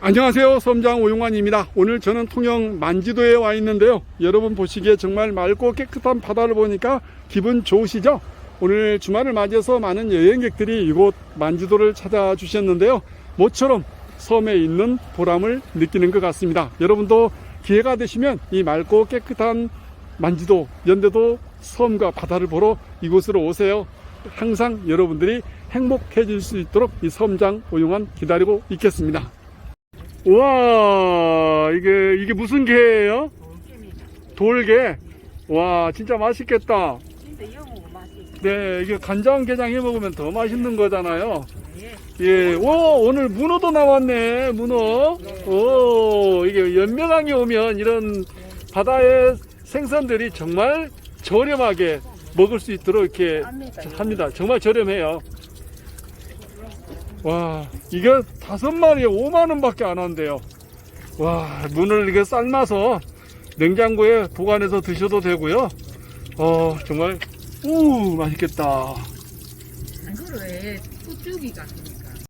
안녕하세요. 섬장 오용환입니다. 오늘 저는 통영 만지도에 와 있는데요. 여러분 보시기에 정말 맑고 깨끗한 바다를 보니까 기분 좋으시죠? 오늘 주말을 맞이해서 많은 여행객들이 이곳 만지도를 찾아 주셨는데요. 모처럼 섬에 있는 보람을 느끼는 것 같습니다. 여러분도 기회가 되시면 이 맑고 깨끗한 만지도, 연대도 섬과 바다를 보러 이곳으로 오세요. 항상 여러분들이 행복해질 수 있도록 이 섬장 오용환 기다리고 있겠습니다. 우와 이게 이게 무슨 게예요? 돌게 와 진짜 맛있겠다. 진짜 네 이게 간장 게장 해 먹으면 더 맛있는 거잖아요. 예. 예 오 오늘 문어도 나왔네 문어. 오 이게 연명항에 오면 이런 바다의 생선들이 정말 저렴하게 먹을 수 있도록 이렇게. 합니다. 정말 저렴해요 와 이게 다섯 마리에 5만 원 밖에 안 한대요. 와 문을 이게 삶아서 냉장고에 보관해서 드셔도 되고요. 어 정말 우 맛있겠다. 이거를 왜 푸쭈기 같은